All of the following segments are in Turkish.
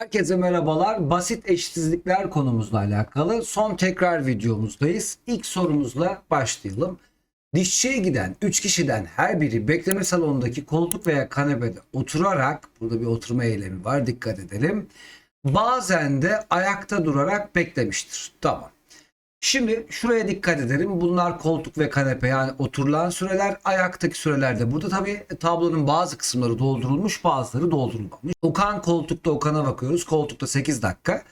Herkese merhabalar. Basit eşitsizlikler konumuzla alakalı son tekrar videomuzdayız. İlk sorumuzla başlayalım. Dişçiye giden 3 kişiden her biri bekleme salonundaki koltuk veya kanepede oturarak, burada bir oturma eylemi var dikkat edelim. Bazen de ayakta durarak beklemiştir. Tamam. Şimdi şuraya dikkat edelim. Bunlar koltuk ve kanepe yani oturulan süreler, ayaktaki süreler de. Burada tabii tablonun bazı kısımları doldurulmuş, bazıları doldurulmamış. Okan koltukta Okan'a bakıyoruz. Koltukta 8 dakika.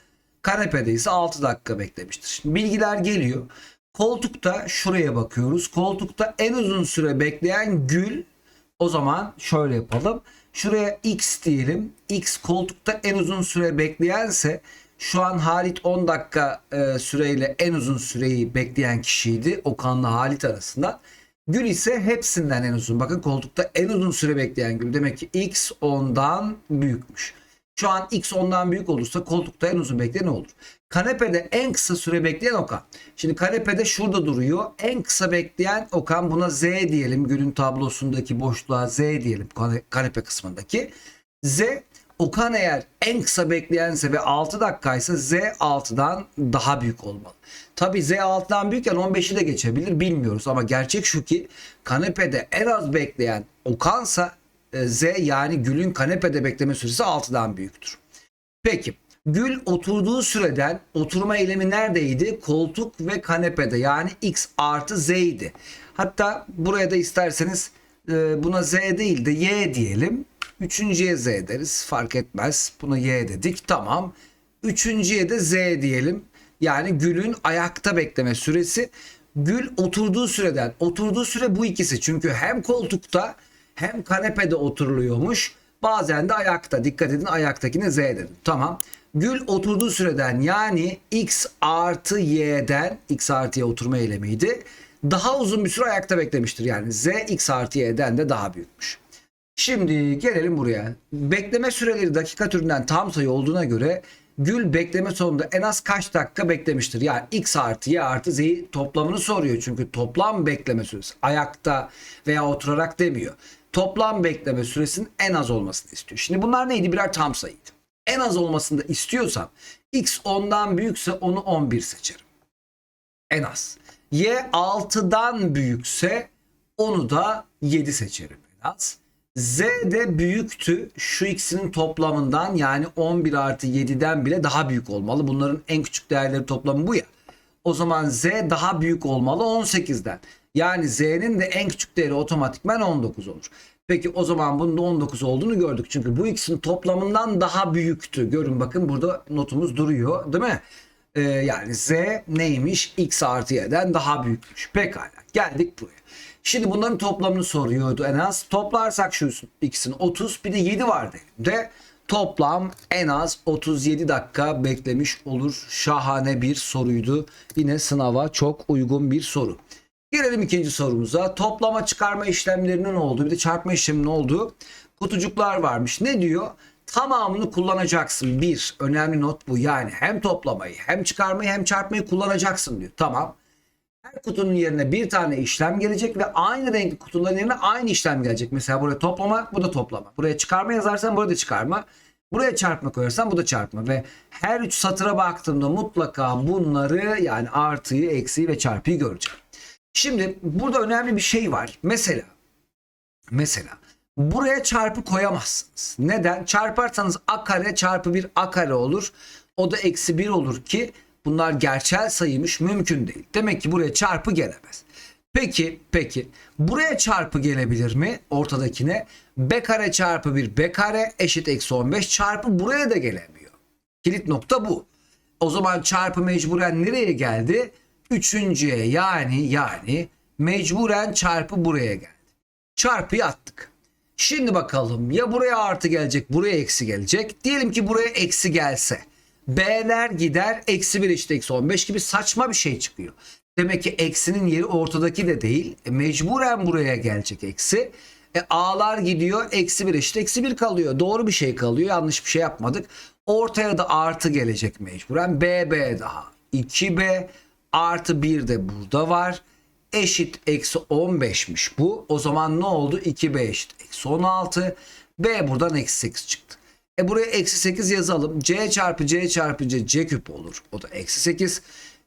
Kanepede ise 6 dakika beklemiştir. Şimdi bilgiler geliyor. Koltukta şuraya bakıyoruz. Koltukta en uzun süre bekleyen Gül. O zaman şöyle yapalım. Şuraya X diyelim. X koltukta en uzun süre bekleyense şu an Halit 10 dakika e, süreyle en uzun süreyi bekleyen kişiydi. Okan'la Halit arasında. Gül ise hepsinden en uzun. Bakın koltukta en uzun süre bekleyen Gül. Demek ki X 10'dan büyükmüş. Şu an X 10'dan büyük olursa koltukta en uzun bekleyen ne olur? Kanepede en kısa süre bekleyen Okan. Şimdi kanepede şurada duruyor. En kısa bekleyen Okan. Buna Z diyelim. Gül'ün tablosundaki boşluğa Z diyelim. kane- Kanepe kısmındaki. Z Okan eğer en kısa bekleyense ve 6 dakikaysa Z 6'dan daha büyük olmalı. Tabi Z 6'dan büyükken 15'i de geçebilir bilmiyoruz ama gerçek şu ki kanepede en az bekleyen Okan'sa e, Z yani Gül'ün kanepede bekleme süresi 6'dan büyüktür. Peki Gül oturduğu süreden oturma eylemi neredeydi? Koltuk ve kanepede yani X artı Z idi. Hatta buraya da isterseniz e, buna Z değil de Y diyelim. Üçüncüye Z deriz fark etmez. Buna Y dedik tamam. Üçüncüye de Z diyelim. Yani Gül'ün ayakta bekleme süresi. Gül oturduğu süreden. Oturduğu süre bu ikisi. Çünkü hem koltukta hem kanepede oturuluyormuş. Bazen de ayakta. Dikkat edin ayaktakine Z dedim. Tamam. Gül oturduğu süreden yani X artı Y'den X artı Y oturma eylemiydi. Daha uzun bir süre ayakta beklemiştir. Yani Z X artı Y'den de daha büyükmüş. Şimdi gelelim buraya. Bekleme süreleri dakika türünden tam sayı olduğuna göre Gül bekleme sonunda en az kaç dakika beklemiştir? Yani X artı Y artı Z toplamını soruyor. Çünkü toplam bekleme süresi ayakta veya oturarak demiyor. Toplam bekleme süresinin en az olmasını istiyor. Şimdi bunlar neydi? Birer tam sayıydı. En az olmasını da istiyorsam X 10'dan büyükse onu 11 seçerim. En az. Y 6'dan büyükse onu da 7 seçerim en az. Z de büyüktü. Şu ikisinin toplamından yani 11 artı 7'den bile daha büyük olmalı. Bunların en küçük değerleri toplamı bu ya. O zaman Z daha büyük olmalı 18'den. Yani Z'nin de en küçük değeri otomatikman 19 olur. Peki o zaman bunun da 19 olduğunu gördük. Çünkü bu ikisinin toplamından daha büyüktü. Görün bakın burada notumuz duruyor değil mi? Ee, yani Z neymiş? X artı Y'den daha büyükmüş. Pekala geldik buraya. Şimdi bunların toplamını soruyordu en az. Toplarsak şu ikisini 30 bir de 7 vardı elimde. Toplam en az 37 dakika beklemiş olur. Şahane bir soruydu. Yine sınava çok uygun bir soru. Gelelim ikinci sorumuza. Toplama çıkarma işlemlerinin olduğu bir de çarpma işleminin olduğu kutucuklar varmış. Ne diyor? Tamamını kullanacaksın. Bir önemli not bu. Yani hem toplamayı hem çıkarmayı hem çarpmayı kullanacaksın diyor. Tamam. Her kutunun yerine bir tane işlem gelecek ve aynı renkli kutuların yerine aynı işlem gelecek. Mesela buraya toplama, bu da toplama. Buraya çıkarma yazarsan burada çıkarma. Buraya çarpma koyarsan bu da çarpma ve her üç satıra baktığımda mutlaka bunları yani artıyı, eksiği ve çarpıyı göreceğim. Şimdi burada önemli bir şey var. Mesela mesela buraya çarpı koyamazsınız. Neden? Çarparsanız a kare çarpı bir a kare olur. O da eksi bir olur ki bunlar gerçel sayıymış mümkün değil. Demek ki buraya çarpı gelemez. Peki peki buraya çarpı gelebilir mi ortadakine? B kare çarpı bir B kare eşit eksi 15 çarpı buraya da gelemiyor. Kilit nokta bu. O zaman çarpı mecburen nereye geldi? Üçüncüye yani yani mecburen çarpı buraya geldi. Çarpıyı attık. Şimdi bakalım ya buraya artı gelecek buraya eksi gelecek. Diyelim ki buraya eksi gelse. B'ler gider eksi 1 eşit eksi 15 gibi saçma bir şey çıkıyor. Demek ki eksinin yeri ortadaki de değil. E, mecburen buraya gelecek eksi. E, A'lar gidiyor eksi 1 eşit eksi 1 kalıyor. Doğru bir şey kalıyor yanlış bir şey yapmadık. Ortaya da artı gelecek mecburen. B, B daha. 2B artı 1 de burada var. Eşit eksi 15'miş bu. O zaman ne oldu? 2B eşit eksi 16. B buradan eksi 8 çıktı. E buraya eksi 8 yazalım. C çarpı C çarpı C C küp olur. O da eksi 8.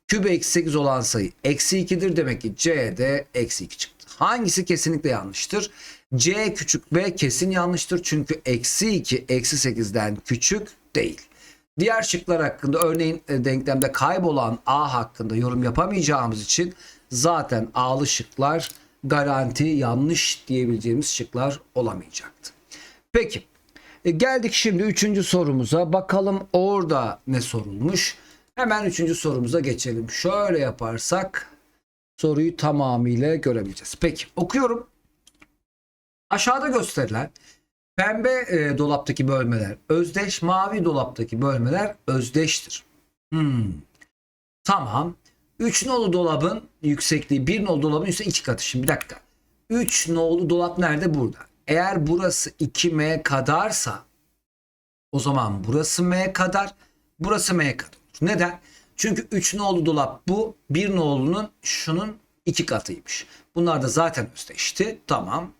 Küp eksi 8 olan sayı eksi 2'dir. Demek ki C de eksi 2 çıktı. Hangisi kesinlikle yanlıştır? C küçük B kesin yanlıştır. Çünkü eksi 2 eksi 8'den küçük değil. Diğer şıklar hakkında örneğin e, denklemde kaybolan A hakkında yorum yapamayacağımız için zaten A'lı şıklar garanti yanlış diyebileceğimiz şıklar olamayacaktı. Peki e, geldik şimdi üçüncü sorumuza. Bakalım orada ne sorulmuş. Hemen üçüncü sorumuza geçelim. Şöyle yaparsak soruyu tamamıyla görebileceğiz. Peki okuyorum. Aşağıda gösterilen pembe e, dolaptaki bölmeler özdeş, mavi dolaptaki bölmeler özdeştir. Hmm. Tamam. 3 nolu dolabın yüksekliği 1 nolu dolabın ise 2 katı. Şimdi bir dakika. 3 nolu dolap nerede? Burada. Eğer burası 2M kadarsa o zaman burası M kadar, burası M kadar. Neden? Çünkü 3 nolu dolap bu, 1 nolunun şunun 2 katıymış. Bunlar da zaten özdeşti. Tamam.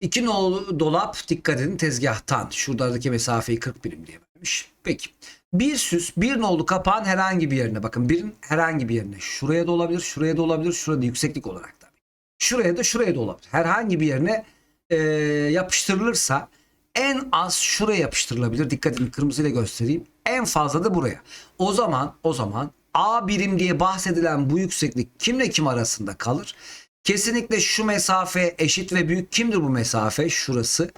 2 nolu dolap dikkat edin tezgahtan. Şuradaki mesafeyi 40 birim diye vermiş. Peki. Bir süs bir nolu kapağın herhangi bir yerine bakın. Birin herhangi bir yerine. Şuraya da olabilir, şuraya da olabilir, şurada yükseklik olarak tabii. Şuraya da şuraya da olabilir. Herhangi bir yerine e, yapıştırılırsa en az şuraya yapıştırılabilir. Dikkat edin kırmızıyla göstereyim. En fazla da buraya. O zaman o zaman A birim diye bahsedilen bu yükseklik kimle kim arasında kalır? Kesinlikle şu mesafe eşit ve büyük kimdir bu mesafe? Şurası.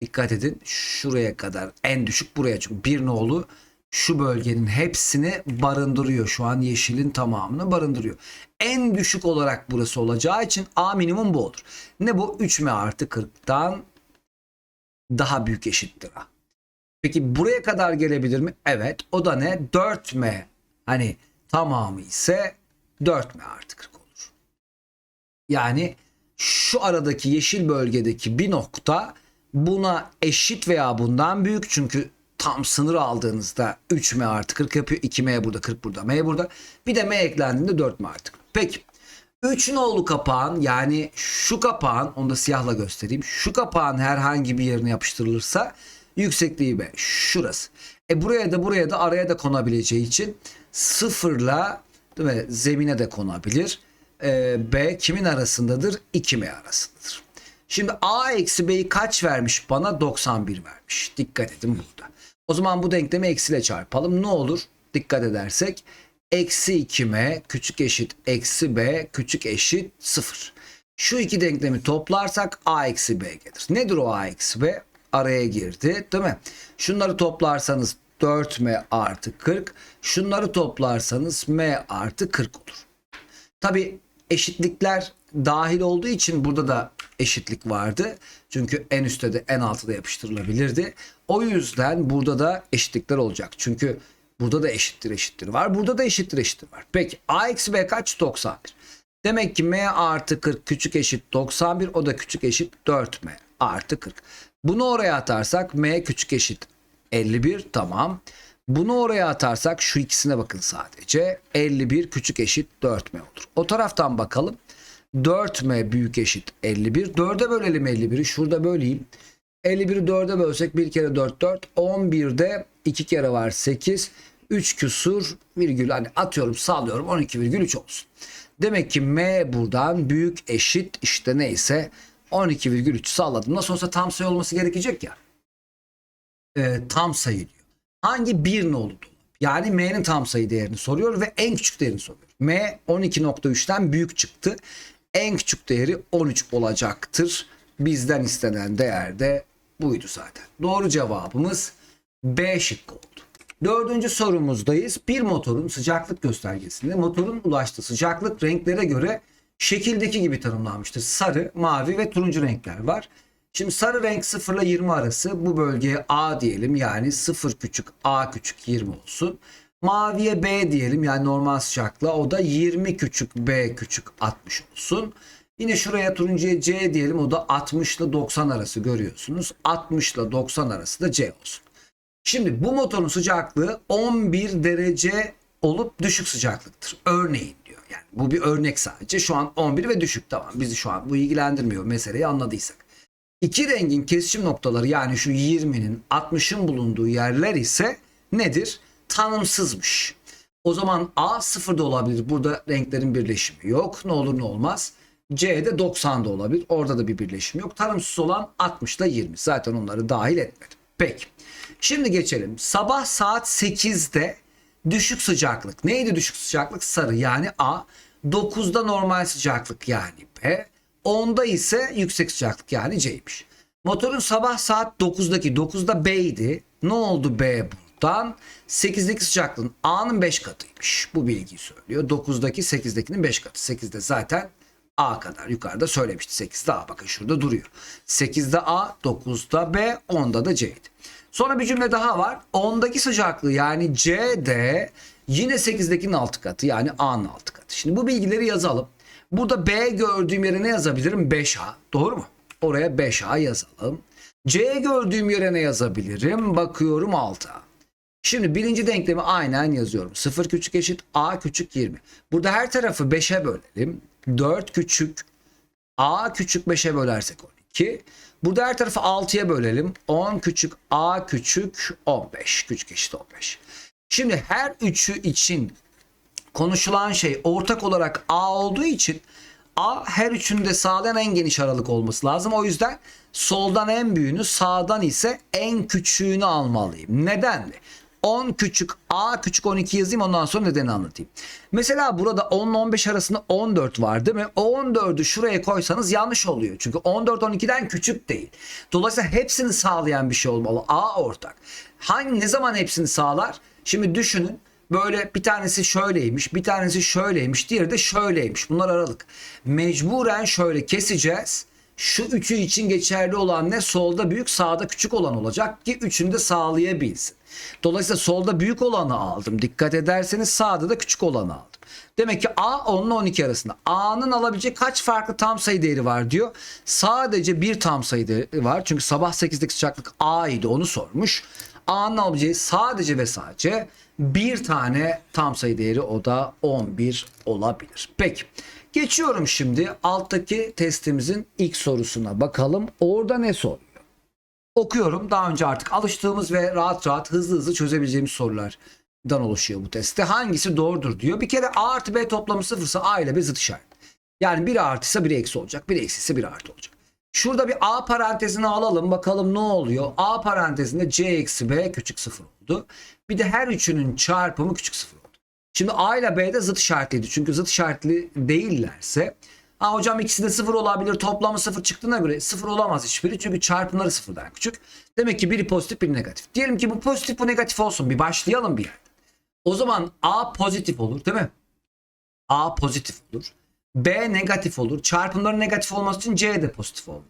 Dikkat edin şuraya kadar en düşük buraya çünkü bir nolu şu bölgenin hepsini barındırıyor. Şu an yeşilin tamamını barındırıyor. En düşük olarak burası olacağı için A minimum bu olur. Ne bu? 3M artı 40'tan daha büyük eşittir A. Peki buraya kadar gelebilir mi? Evet. O da ne? 4M. Hani tamamı ise 4M artı 40 olur. Yani şu aradaki yeşil bölgedeki bir nokta buna eşit veya bundan büyük. Çünkü tam sınır aldığınızda 3M artı 40 yapıyor. 2M burada 40 burada M burada. Bir de M eklendiğinde 4M artı 40. Peki. 3 nolu kapağın yani şu kapağın onu da siyahla göstereyim. Şu kapağın herhangi bir yerine yapıştırılırsa yüksekliği B. Şurası. E buraya da buraya da araya da konabileceği için sıfırla değil mi, zemine de konabilir. E, B kimin arasındadır? 2M arasındadır. Şimdi A eksi B'yi kaç vermiş bana? 91 vermiş. Dikkat edin burada. O zaman bu denklemi eksiyle çarpalım. Ne olur? Dikkat edersek eksi 2m küçük eşit eksi b küçük eşit 0. Şu iki denklemi toplarsak a eksi b gelir. Nedir o a eksi b? Araya girdi değil mi? Şunları toplarsanız 4m artı 40. Şunları toplarsanız m artı 40 olur. Tabi eşitlikler dahil olduğu için burada da eşitlik vardı. Çünkü en üstte de en altta da yapıştırılabilirdi. O yüzden burada da eşitlikler olacak. Çünkü burada da eşittir eşittir var. Burada da eşittir eşittir var. Peki a eksi b kaç? 91. Demek ki m artı 40 küçük eşit 91. O da küçük eşit 4m artı 40. Bunu oraya atarsak m küçük eşit 51 tamam. Bunu oraya atarsak şu ikisine bakın sadece. 51 küçük eşit 4m olur. O taraftan bakalım. 4m büyük eşit 51. 4'e bölelim 51'i. Şurada böleyim. 51'i 4'e bölsek 1 kere 4 4. 11'de 2 kere var 8. 3 küsur virgül hani atıyorum sağlıyorum 12,3 olsun. Demek ki m buradan büyük eşit işte neyse 12,3 sağladım. Nasıl olsa tam sayı olması gerekecek ya. Ee, tam sayı. Hangi bir nolu dolap? Yani m'nin tam sayı değerini soruyor ve en küçük değerini soruyor. m 12.3'ten büyük çıktı. En küçük değeri 13 olacaktır. Bizden istenen değer de buydu zaten. Doğru cevabımız B şıkkı oldu. Dördüncü sorumuzdayız. Bir motorun sıcaklık göstergesinde motorun ulaştığı sıcaklık renklere göre şekildeki gibi tanımlanmıştır. Sarı, mavi ve turuncu renkler var. Şimdi sarı renk 0 ile 20 arası bu bölgeye A diyelim yani 0 küçük A küçük 20 olsun. Maviye B diyelim yani normal sıcaklığa o da 20 küçük B küçük 60 olsun. Yine şuraya turuncuya C diyelim o da 60 ile 90 arası görüyorsunuz. 60 ile 90 arası da C olsun. Şimdi bu motorun sıcaklığı 11 derece olup düşük sıcaklıktır. Örneğin diyor. Yani bu bir örnek sadece. Şu an 11 ve düşük tamam. Bizi şu an bu ilgilendirmiyor meseleyi anladıysak. İki rengin kesişim noktaları yani şu 20'nin 60'ın bulunduğu yerler ise nedir? Tanımsızmış. O zaman A sıfırda olabilir. Burada renklerin birleşimi yok. Ne olur ne olmaz. C'de 90'da olabilir. Orada da bir birleşim yok. Tanımsız olan 60 ile 20. Zaten onları dahil etmedim. Peki. Şimdi geçelim. Sabah saat 8'de düşük sıcaklık. Neydi düşük sıcaklık? Sarı yani A. 9'da normal sıcaklık yani B. 10'da ise yüksek sıcaklık yani C'ymiş. Motorun sabah saat 9'daki 9'da B'ydi. Ne oldu B buradan? 8'deki sıcaklığın A'nın 5 katıymış. Bu bilgiyi söylüyor. 9'daki 8'dekinin 5 katı. 8'de zaten A kadar yukarıda söylemişti. 8'de A bakın şurada duruyor. 8'de A, 9'da B, 10'da da C'ydi. Sonra bir cümle daha var. 10'daki sıcaklığı yani C'de yine 8'dekinin 6 katı yani A'nın 6 katı. Şimdi bu bilgileri yazalım. Burada B gördüğüm yere ne yazabilirim? 5A. Doğru mu? Oraya 5A yazalım. C gördüğüm yere ne yazabilirim? Bakıyorum 6A. Şimdi birinci denklemi aynen yazıyorum. 0 küçük eşit A küçük 20. Burada her tarafı 5'e bölelim. 4 küçük A küçük 5'e bölersek 12. Burada her tarafı 6'ya bölelim. 10 küçük A küçük 15. Küçük eşit 15. Şimdi her üçü için konuşulan şey ortak olarak A olduğu için A her üçünü de sağlayan en geniş aralık olması lazım. O yüzden soldan en büyüğünü sağdan ise en küçüğünü almalıyım. Neden mi? 10 küçük A küçük 12 yazayım ondan sonra nedeni anlatayım. Mesela burada 10 ile 15 arasında 14 var değil mi? O 14'ü şuraya koysanız yanlış oluyor. Çünkü 14 12'den küçük değil. Dolayısıyla hepsini sağlayan bir şey olmalı. A ortak. Hangi ne zaman hepsini sağlar? Şimdi düşünün böyle bir tanesi şöyleymiş, bir tanesi şöyleymiş, diğeri de şöyleymiş. Bunlar aralık. Mecburen şöyle keseceğiz. Şu üçü için geçerli olan ne? Solda büyük, sağda küçük olan olacak ki üçünü de sağlayabilsin. Dolayısıyla solda büyük olanı aldım. Dikkat ederseniz sağda da küçük olanı aldım. Demek ki A 10 ile 12 arasında. A'nın alabileceği kaç farklı tam sayı değeri var diyor. Sadece bir tam sayı değeri var. Çünkü sabah 8'deki sıcaklık A idi onu sormuş. A'nın alabileceği sadece ve sadece bir tane tam sayı değeri o da 11 olabilir. Peki. Geçiyorum şimdi alttaki testimizin ilk sorusuna bakalım. Orada ne soruyor? Okuyorum. Daha önce artık alıştığımız ve rahat rahat hızlı hızlı çözebileceğimiz sorulardan oluşuyor bu testte. Hangisi doğrudur diyor. Bir kere A artı B toplamı sıfırsa A ile B zıt işaret. Yani biri artıysa biri eksi olacak. Biri eksi ise biri artı olacak. Şurada bir A parantezini alalım bakalım ne oluyor. A parantezinde C eksi B küçük sıfır oldu. Bir de her üçünün çarpımı küçük sıfır oldu. Şimdi A ile B de zıt işaretliydi. Çünkü zıt işaretli değillerse Ha hocam ikisi de sıfır olabilir. Toplamı sıfır çıktığına göre sıfır olamaz hiçbiri. Çünkü çarpımları sıfırdan küçük. Demek ki biri pozitif biri negatif. Diyelim ki bu pozitif bu negatif olsun. Bir başlayalım bir yerden. O zaman A pozitif olur değil mi? A pozitif olur. B negatif olur. Çarpımların negatif olması için C de pozitif olur.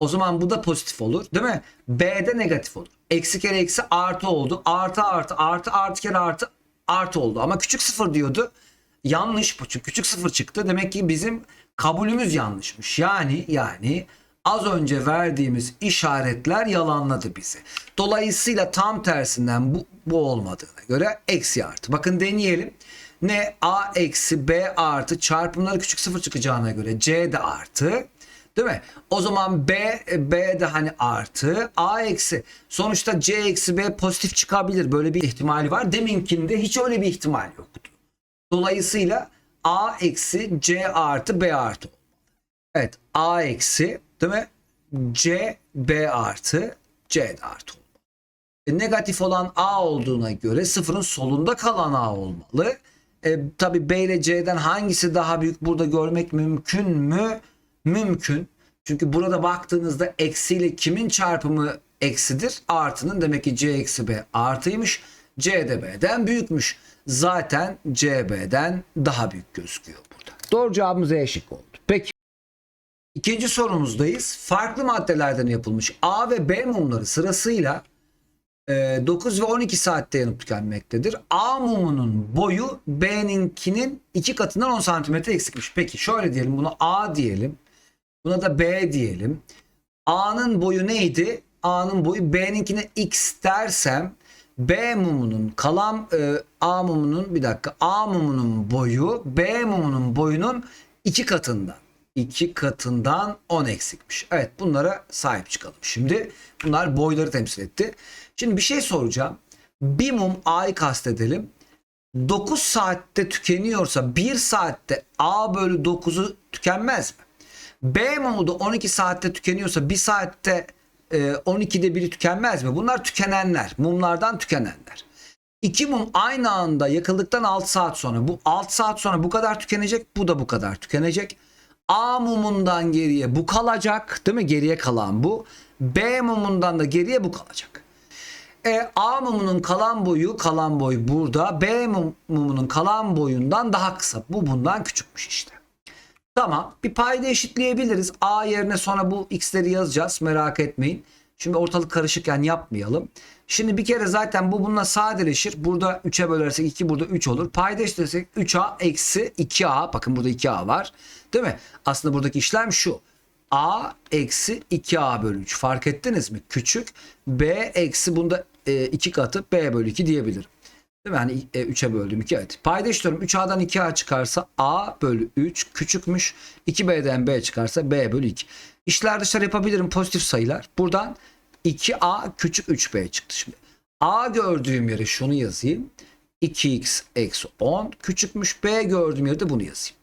O zaman bu da pozitif olur değil mi? B de negatif olur. Eksi kere eksi artı oldu. Artı artı artı artı kere artı artı oldu. Ama küçük sıfır diyordu. Yanlış bu. Çünkü küçük sıfır çıktı. Demek ki bizim kabulümüz yanlışmış. Yani yani az önce verdiğimiz işaretler yalanladı bizi. Dolayısıyla tam tersinden bu, bu olmadığına göre eksi artı. Bakın deneyelim. Ne a eksi b artı çarpımları küçük sıfır çıkacağına göre c de artı. Değil mi? O zaman B, B de hani artı, A eksi. Sonuçta C eksi B pozitif çıkabilir. Böyle bir ihtimali var. Deminkinde hiç öyle bir ihtimal yoktu. Dolayısıyla A eksi C artı B artı. Evet A eksi değil mi? C B artı C artı olmalı. E, negatif olan A olduğuna göre sıfırın solunda kalan A olmalı. E, Tabi B ile C'den hangisi daha büyük burada görmek mümkün mü? Mümkün. Çünkü burada baktığınızda eksiyle kimin çarpımı eksidir? Artının demek ki C eksi B artıymış. C de B'den büyükmüş. Zaten C B'den daha büyük gözüküyor burada. Doğru cevabımız E oldu. Peki. İkinci sorumuzdayız. Farklı maddelerden yapılmış A ve B mumları sırasıyla e, 9 ve 12 saatte yanıp tükenmektedir. A mumunun boyu B'ninkinin iki katından 10 santimetre eksikmiş. Peki şöyle diyelim buna A diyelim. Buna da B diyelim. A'nın boyu neydi? A'nın boyu B'ninkine X dersem B mumunun kalan e, A mumunun bir dakika A mumunun boyu B mumunun boyunun iki katından. 2 katından 10 eksikmiş. Evet bunlara sahip çıkalım. Şimdi bunlar boyları temsil etti. Şimdi bir şey soracağım. Bir mum A'yı kastedelim. 9 saatte tükeniyorsa 1 saatte A bölü 9'u tükenmez mi? B mumu da 12 saatte tükeniyorsa 1 saatte 12'de biri tükenmez mi? Bunlar tükenenler. Mumlardan tükenenler. İki mum aynı anda yakıldıktan 6 saat sonra bu 6 saat sonra bu kadar tükenecek bu da bu kadar tükenecek. A mumundan geriye bu kalacak değil mi? Geriye kalan bu. B mumundan da geriye bu kalacak. E, A mumunun kalan boyu kalan boy burada. B mum- mumunun kalan boyundan daha kısa. Bu bundan küçükmüş işte. Tamam bir payda eşitleyebiliriz. A yerine sonra bu x'leri yazacağız merak etmeyin. Şimdi ortalık karışıkken yapmayalım. Şimdi bir kere zaten bu bununla sadeleşir. Burada 3'e bölersek 2 burada 3 olur. Payda eşitlesek 3a eksi 2a. Bakın burada 2a var. Değil mi? Aslında buradaki işlem şu. a eksi 2a bölü 3. Fark ettiniz mi? Küçük. b eksi bunda 2 katı b bölü 2 diyebilirim. Değil mi? Hani 3'e böldüm 2 evet. Payda eşitliyorum. 3a'dan 2a çıkarsa a bölü 3 küçükmüş. 2b'den b çıkarsa b bölü 2. İşler dışarı yapabilirim pozitif sayılar. Buradan 2a küçük 3b çıktı şimdi. a gördüğüm yere şunu yazayım. 2x eksi 10 küçükmüş. b gördüğüm yere de bunu yazayım.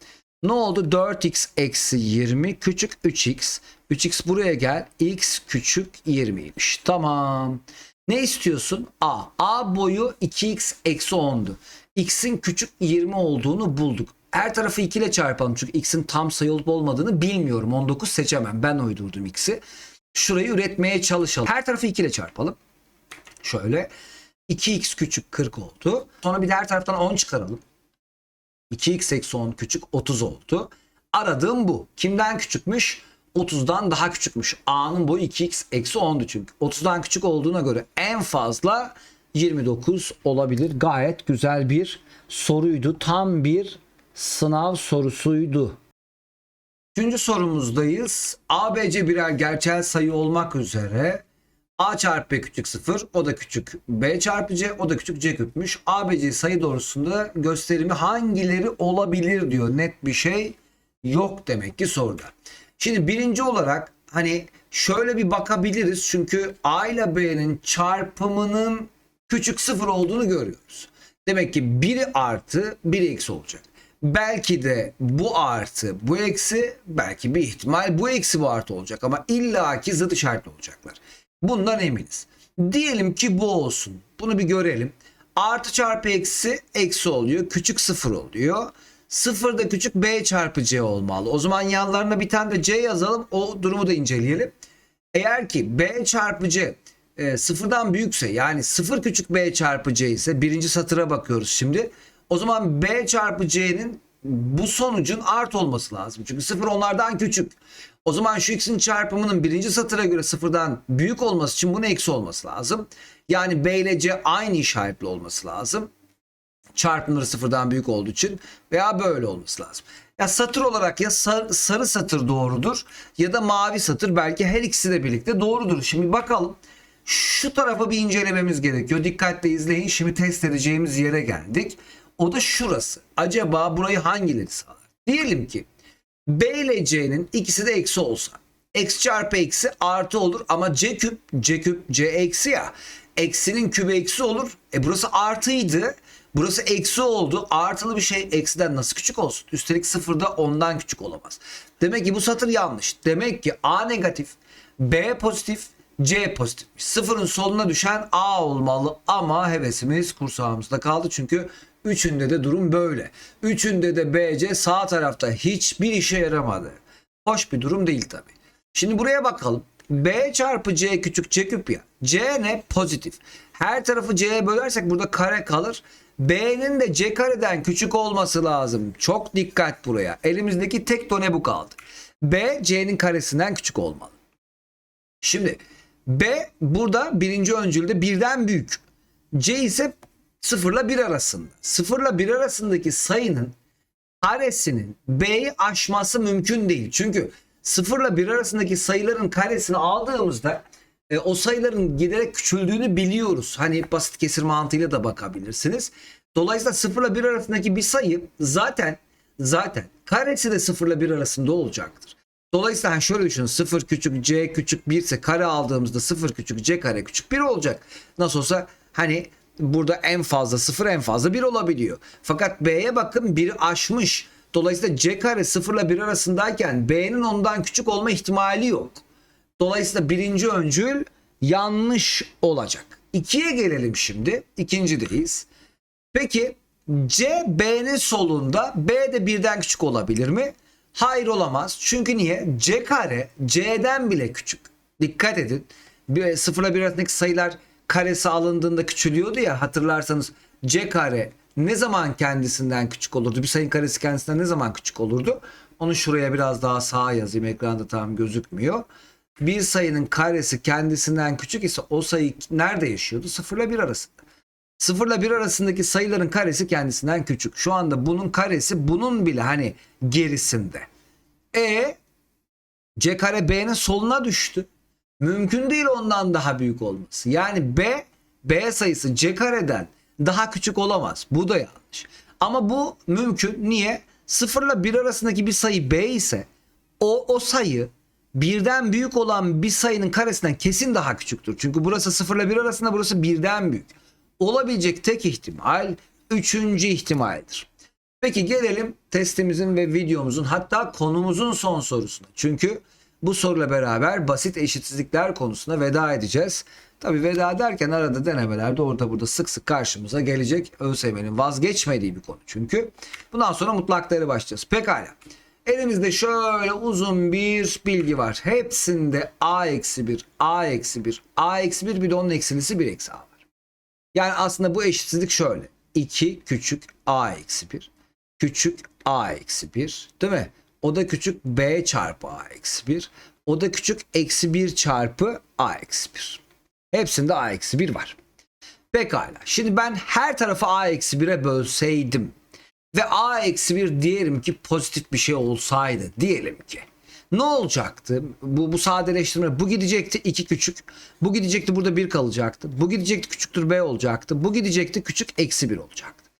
Ne oldu? 4x eksi 20 küçük 3x. 3x buraya gel. x küçük 20'ymiş. Tamam. Ne istiyorsun? A. A boyu 2x eksi 10'du. X'in küçük 20 olduğunu bulduk. Her tarafı 2 ile çarpalım. Çünkü x'in tam sayı olup olmadığını bilmiyorum. 19 seçemem. Ben uydurdum x'i. Şurayı üretmeye çalışalım. Her tarafı 2 ile çarpalım. Şöyle. 2x küçük 40 oldu. Sonra bir de her taraftan 10 çıkaralım. 2x eksi 10 küçük 30 oldu. Aradığım bu. Kimden küçükmüş? 30'dan daha küçükmüş. A'nın boyu 2x eksi 10'du çünkü. 30'dan küçük olduğuna göre en fazla 29 olabilir. Gayet güzel bir soruydu. Tam bir sınav sorusuydu. Üçüncü sorumuzdayız. ABC birer gerçel sayı olmak üzere A çarpı B küçük 0 o da küçük B çarpı C o da küçük C küpmüş. ABC sayı doğrusunda gösterimi hangileri olabilir diyor. Net bir şey yok demek ki soruda. Şimdi birinci olarak hani şöyle bir bakabiliriz. Çünkü A ile B'nin çarpımının küçük sıfır olduğunu görüyoruz. Demek ki biri artı biri eksi olacak. Belki de bu artı bu eksi belki bir ihtimal bu eksi bu artı olacak ama illaki zıt işaretli olacaklar. Bundan eminiz. Diyelim ki bu olsun. Bunu bir görelim. Artı çarpı eksi eksi oluyor. Küçük sıfır oluyor. Sıfır da küçük b çarpı c olmalı. O zaman yanlarına bir tane de c yazalım. O durumu da inceleyelim. Eğer ki b çarpı c e, sıfırdan büyükse yani sıfır küçük b çarpı c ise birinci satıra bakıyoruz şimdi. O zaman b çarpı c'nin bu sonucun art olması lazım. Çünkü sıfır onlardan küçük. O zaman şu x'in çarpımının birinci satıra göre sıfırdan büyük olması için bunun eksi olması lazım. Yani b ile c aynı işaretli olması lazım. Çarpımları sıfırdan büyük olduğu için veya böyle olması lazım. Ya satır olarak ya sar- sarı satır doğrudur ya da mavi satır belki her ikisi de birlikte doğrudur. Şimdi bakalım şu tarafa bir incelememiz gerekiyor. Dikkatle izleyin. Şimdi test edeceğimiz yere geldik. O da şurası. Acaba burayı hangileri sağlar? Diyelim ki B ile C'nin ikisi de eksi olsa. Eksi çarpı eksi artı olur ama C küp, C küp, C eksi ya. Eksinin kübü eksi olur. E burası artıydı. Burası eksi oldu. Artılı bir şey eksiden nasıl küçük olsun? Üstelik sıfırda ondan küçük olamaz. Demek ki bu satır yanlış. Demek ki A negatif, B pozitif, C pozitifmiş. Sıfırın soluna düşen A olmalı ama hevesimiz kursağımızda kaldı. Çünkü üçünde de durum böyle. Üçünde de BC sağ tarafta hiçbir işe yaramadı. Hoş bir durum değil tabi. Şimdi buraya bakalım. B çarpı C küçük C küp ya. C ne? Pozitif. Her tarafı C'ye bölersek burada kare kalır. B'nin de C kareden küçük olması lazım. Çok dikkat buraya. Elimizdeki tek done bu kaldı. B C'nin karesinden küçük olmalı. Şimdi B burada birinci öncülde birden büyük. C ise 0 ile 1 arasında. 0 ile 1 arasındaki sayının karesinin B'yi aşması mümkün değil. Çünkü 0 ile 1 arasındaki sayıların karesini aldığımızda e, o sayıların giderek küçüldüğünü biliyoruz. Hani basit kesir mantığıyla da bakabilirsiniz. Dolayısıyla 0 ile 1 arasındaki bir sayı zaten zaten karesi de 0 ile 1 arasında olacaktır. Dolayısıyla hani şöyle düşünün 0 küçük c küçük 1 ise kare aldığımızda 0 küçük c kare küçük 1 olacak. Nasıl olsa hani burada en fazla 0 en fazla 1 olabiliyor. Fakat b'ye bakın 1 aşmış. Dolayısıyla c kare 0 ile 1 arasındayken b'nin ondan küçük olma ihtimali yok. Dolayısıyla birinci öncül yanlış olacak. İkiye gelelim şimdi. İkincideyiz. Peki C B'nin solunda B de birden küçük olabilir mi? Hayır olamaz. Çünkü niye? C kare C'den bile küçük. Dikkat edin. Bir- Sıfırla bir arasındaki sayılar karesi alındığında küçülüyordu ya hatırlarsanız C kare ne zaman kendisinden küçük olurdu? Bir sayının karesi kendisinden ne zaman küçük olurdu? Onu şuraya biraz daha sağa yazayım. Ekranda tam gözükmüyor. Bir sayının karesi kendisinden küçük ise o sayı nerede yaşıyordu? Sıfırla bir arasında. 0 ile 1 arasındaki sayıların karesi kendisinden küçük. Şu anda bunun karesi bunun bile hani gerisinde. E C kare B'nin soluna düştü. Mümkün değil ondan daha büyük olması. Yani B B sayısı C kareden daha küçük olamaz. Bu da yanlış. Ama bu mümkün. Niye? 0 ile 1 arasındaki bir sayı B ise o o sayı birden büyük olan bir sayının karesinden kesin daha küçüktür. Çünkü burası 0 ile 1 arasında burası birden büyük. Olabilecek tek ihtimal üçüncü ihtimaldir. Peki gelelim testimizin ve videomuzun hatta konumuzun son sorusuna. Çünkü bu soruyla beraber basit eşitsizlikler konusuna veda edeceğiz. Tabi veda derken arada denemelerde orada burada sık sık karşımıza gelecek ÖSYM'nin vazgeçmediği bir konu çünkü. Bundan sonra mutlak değeri başlayacağız. Pekala. Elimizde şöyle uzun bir bilgi var. Hepsinde a-1, a-1, a-1 bir de onun eksilisi 1 eksi a var. Yani aslında bu eşitsizlik şöyle. 2 küçük a eksi 1 küçük a eksi 1 değil mi? O da küçük b çarpı a eksi 1. O da küçük eksi 1 çarpı a eksi 1. Hepsinde a eksi 1 var. Pekala. Şimdi ben her tarafı a eksi 1'e bölseydim ve a eksi 1 diyelim ki pozitif bir şey olsaydı diyelim ki ne olacaktı? Bu, bu sadeleştirme bu gidecekti 2 küçük. Bu gidecekti burada 1 kalacaktı. Bu gidecekti küçüktür b olacaktı. Bu gidecekti küçük eksi 1 olacaktı.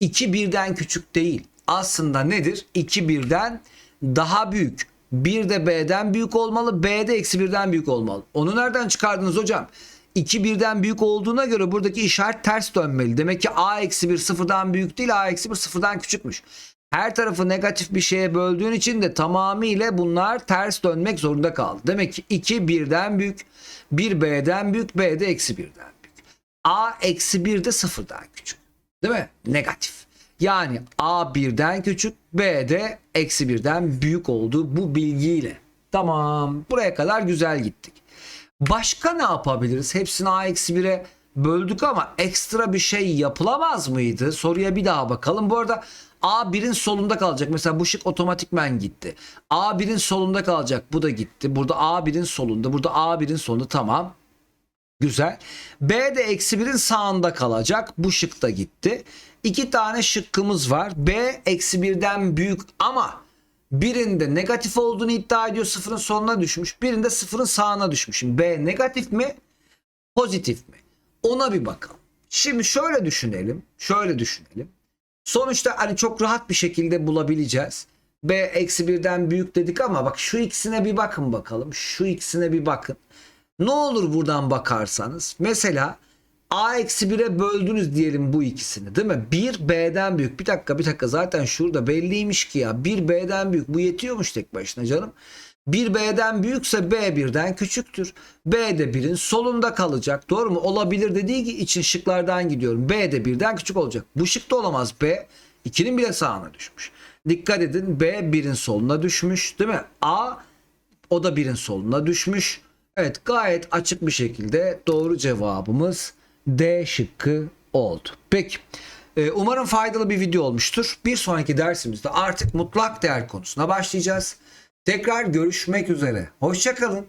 2 birden küçük değil. Aslında nedir? 2 birden daha büyük. 1 de b'den büyük olmalı. B de eksi 1'den büyük olmalı. Onu nereden çıkardınız hocam? 2 birden büyük olduğuna göre buradaki işaret ters dönmeli. Demek ki a eksi 1 sıfırdan büyük değil a eksi 1 sıfırdan küçükmüş. Her tarafı negatif bir şeye böldüğün için de tamamıyla bunlar ters dönmek zorunda kaldı. Demek ki 2 birden büyük, 1 b'den büyük, b de eksi 1'den büyük. a eksi 1 de sıfırdan küçük. Değil mi? Negatif. Yani a birden küçük, b de eksi birden büyük olduğu bu bilgiyle. Tamam. Buraya kadar güzel gittik. Başka ne yapabiliriz? Hepsini a eksi 1'e böldük ama ekstra bir şey yapılamaz mıydı? Soruya bir daha bakalım. Bu arada A1'in solunda kalacak. Mesela bu şık otomatikmen gitti. A1'in solunda kalacak. Bu da gitti. Burada A1'in solunda. Burada A1'in solunda. Tamam. Güzel. B de eksi 1'in sağında kalacak. Bu şık da gitti. İki tane şıkkımız var. B eksi 1'den büyük ama birinde negatif olduğunu iddia ediyor. Sıfırın sonuna düşmüş. Birinde sıfırın sağına düşmüş. Şimdi B negatif mi? Pozitif mi? Ona bir bakalım. Şimdi şöyle düşünelim. Şöyle düşünelim. Sonuçta hani çok rahat bir şekilde bulabileceğiz. B eksi birden büyük dedik ama bak şu ikisine bir bakın bakalım. Şu ikisine bir bakın. Ne olur buradan bakarsanız. Mesela A eksi 1'e böldünüz diyelim bu ikisini değil mi? 1 B'den büyük. Bir dakika bir dakika zaten şurada belliymiş ki ya. 1 B'den büyük. Bu yetiyormuş tek başına canım. 1 B'den büyükse B 1'den küçüktür. B de 1'in solunda kalacak. Doğru mu? Olabilir dediği için şıklardan gidiyorum. B de 1'den küçük olacak. Bu şık da olamaz. B 2'nin bile sağına düşmüş. Dikkat edin B 1'in soluna düşmüş değil mi? A o da 1'in soluna düşmüş. Evet gayet açık bir şekilde doğru cevabımız D şıkkı oldu. Peki. Ee, Umarım faydalı bir video olmuştur. Bir sonraki dersimizde artık mutlak değer konusuna başlayacağız. Tekrar görüşmek üzere. Hoşçakalın.